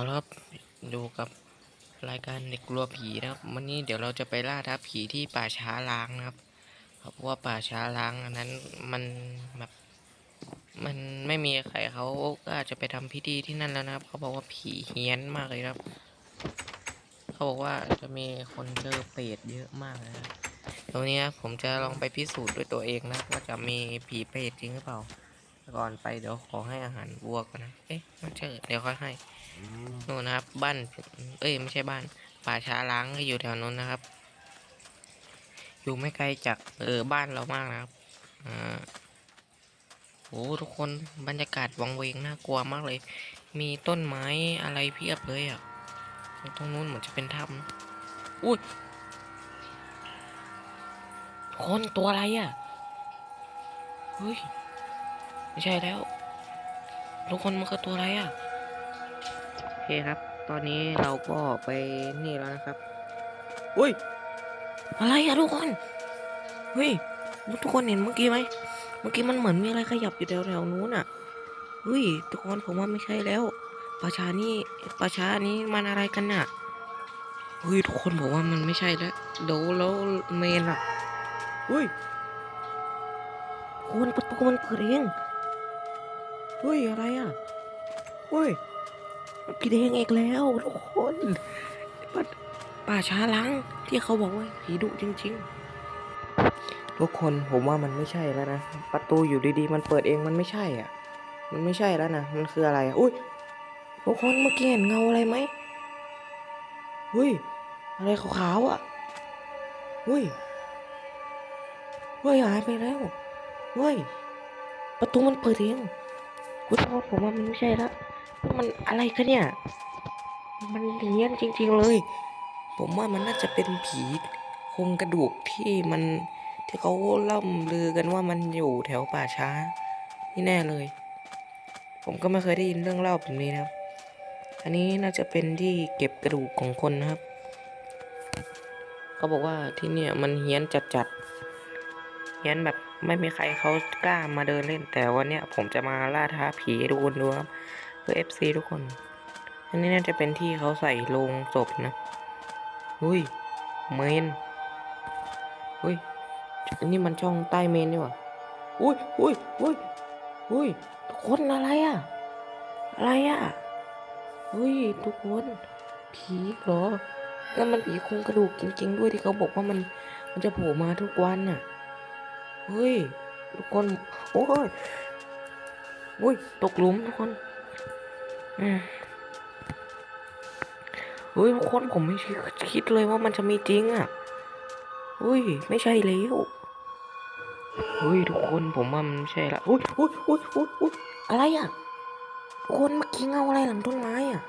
เอาละครับดูกับรายการเด็กกลัวผีนะครับ วันนี้เดี๋ยวเราจะไปล่าท้าผีที่ป่าช้าล้างนะครับเพราะว่าป่าช้าล้างอันนั้นมันแบบมันไม่มีใครเขาก็อาจจะไปทำพิธีที่นั่นแล้วนะครับ เขาบอกว่าผีเฮี้ยนมากเลยครับ เขาบอกว่าจะมีคนเจอเปรตเยอะมากนะครับตรงนี้ผมจะลองไปพิสูจน์ด้วยตัวเองนะว่าจะมีผีเปรตจริงหรือเปล่า ก่อนไปเดี๋ยวขอให้อาหารวัวก่อนนะ เอ๊ะไม่ใช่เดี๋ยวค่อยให้นู่นนะครับ บ้าน เอ้ยไม่ใช่บ้าน ป่าช้าล้างก็อยู่แถวนู้นนะครับ อยู่ไม่ไกลจากเออบ้านเรามากนะครับอ่าโอ้ทุกคนบรรยากาศวังเวงน่ากลัวมากเลย มีต้นไม้อะไรเพียบเลยอะตรงนู้นเหมือนจะเป็นถ้ำอุ้ยคนตัวอะไรอะเฮ้ย ไม่ใช่แล้ว ทุกคนมันคือตัวอะไรอะโอเคครับ ตอนนี้เราก็ไปนี่แล้วนะครับ อุ้ย อะไรอะทุกคนเฮ้ยทุกคนเห็นเมื่อกี้ไหมเมื่อกี้มันเหมือนมีอะไรขยับอยู่แถวแถวๆนู้นอะเฮ้ยทุกคนผมว่าไม่ใช่แล้วป่าช้านี่ป่าช้านี้มันอะไรกันน่ะเฮ้ยทุกคนบอกว่ามันไม่ใช่แล้วเดี๋ยวแล้วเมนอะเฮ้ยคุณประตูมันเปิดเอง เฮ้ยอะไรอะเฮ้ยกินเองอีกแล้วทุกคนป่าป่าช้าล้างที่เขาบอกว่าผีดุจริง ๆ ทุกคนผมว่ามันไม่ใช่แล้วนะประตูอยู่ดีๆ มันเปิดเองมันไม่ใช่อะ มันไม่ใช่แล้วนะมันคืออะไรอะอุ้ยทุกคนเมื่อกี้เห็นเงาอะไรไหมเฮ้ยอะไรขาวๆอะเฮ้ยเฮ้ยหายไปแล้วเฮ้ยประตูมันเปิดเอง คุณพ่อผมว่ามันไม่ใช่ละมันอะไรกันเนี่ย มันเลี้ยนจริง ๆเลย ผมว่ามันน่าจะเป็นผีโครงกระดูกที่มันที่เขาล่ำลือกันว่ามันอยู่แถวป่าช้า นี่แน่เลย ผมก็ไม่เคยได้ยินเรื่องเล่าแบบนี้นะครับ อันนี้น่าจะเป็นที่เก็บกระดูกของคนนะครับ เขาบอกว่าที่เนี่ยมันเฮี้ยนจัดๆเฮี้ยนแบบ ไม่มีใครเขากล้ามาเดินเล่น แต่วันเนี้ยผมจะมาล่าท้าผีทุกคนดูครับ เพื่อ FC ทุกคน อันนี้น่าจะเป็นที่เขาใส่โลงศพนะ อุ้ย เมน อุ้ย อันนี้มันช่องใต้เมนนี่หว่าอุ้ยอุ้ยอุ้ยอุ้ยทุกคนอะไรอะอะไรอะอุ้ยทุกคนผีเหรอแล้วมันผีโครงกระดูกจริง ๆ ด้วยที่เขาบอกว่ามันมันจะโผล่มาทุกวันน่ะ เฮ้ยทุกคน โอ้ยโอ้ย ตกหลุมทุกคนอืมเฮ้ยทุกคนผมไม่คิดเลยว่ามันจะมีจริงอะเฮ้ย ไม่ใช่แล้วเฮ้ยทุกคนผมว่ามันไม่ใช่ละอุ้ยอุ้ยอุ้ยอุ้ยอุ้ยอะไรอะทุกคนเมื่อกี้เงาอะไรหลังต้นไม้อะ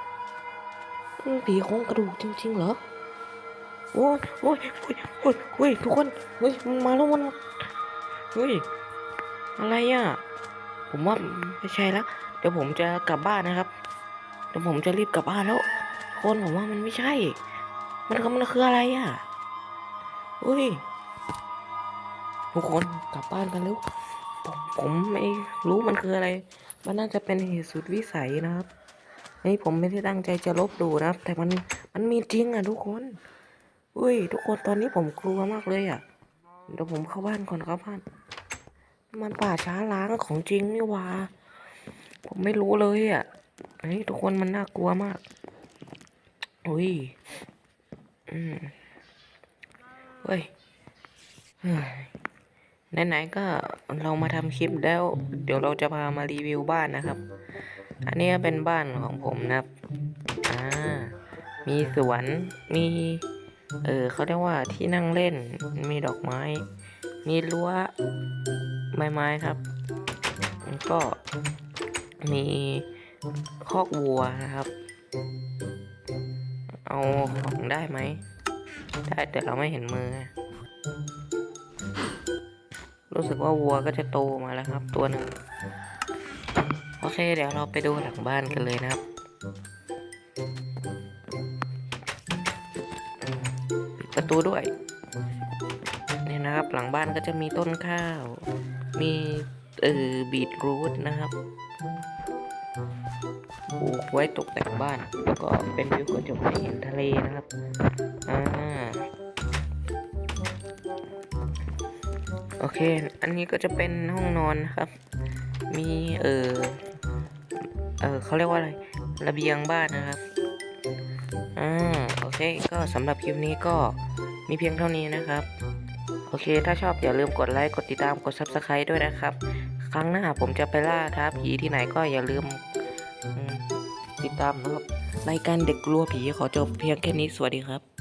มันผีโครงกระดูกจริง ๆ เหรอโอ้ยโอ้ยโอ้ยโอ้ยทุกคนเฮ้ยมันมาแล้วมัน เฮ้ย อะไรอะ ผมว่าไม่ใช่ละ เดี๋ยวผมจะกลับบ้านนะครับ เดี๋ยวผมจะรีบกลับบ้านแล้ว คนผมว่ามันไม่ใช่ มันคือมันคืออะไรอะเฮ้ย ทุกคนกลับบ้านกันแล้ว ผมผมไม่รู้มันคืออะไร มันน่าจะเป็นเหตุสุดวิสัยนะครับนี่ผมไม่ได้ตั้งใจจะลบดูนะครับ แต่มันมันมีจริงอะทุกคนเฮ้ย ทุกคนตอนนี้ผมกลัวมากเลยอะ เดี๋ยวผมเข้าบ้านก่อนครับบ้าน มันป่าช้าล้างของจริงนี่วาผมไม่รู้เลยอะเฮ้ยทุกคนมันน่ากลัวมากอุ้ยอืมเฮ้ยเฮ้ยไหนๆก็เรามาทำคลิปแล้ว เดี๋ยวเราจะพามารีวิวบ้านนะครับ อันนี้เป็นบ้านของผมนะครับ อ่า มีสวน มี เออเขาเรียกว่าที่นั่งเล่นมีดอกไม้ มีรั้วไม้ไม้ครับก็มีคอกวัวนะครับ เอาของได้ไหม ได้แต่เราไม่เห็นมือ รู้สึกว่าวัวก็จะโตมาแล้วครับ ตัวหนึ่ง โอเค เดี๋ยวเราไปดูหลังบ้านกันเลยนะครับ ประตูด้วยนี่นะครับ หลังบ้านก็จะมีต้นข้าว มีเออบีทรูทนะครับปลูกไว้ตกแต่งบ้าน แล้วก็เป็นวิวกระจกให้เห็นทะเลนะครับอ่าโอเค อันนี้ก็จะเป็นห้องนอนนะครับ มีเออเออเขาเรียกว่าอะไร ระเบียงบ้านนะครับอ่า เคก็สำหรับคลิปนี้ก็มีเพียงเท่านี้นะครับ โอเค ถ้าชอบอย่าลืมกดไลค์ กดติดตาม กด subscribe ด้วยนะครับ ครั้งหน้าผมจะไปล่าท้าผีที่ไหนก็อย่าลืมอืมติดตามนะครับ รายการเด็กกลัวผีขอจบเพียงแค่นี้ สวัสดีครับ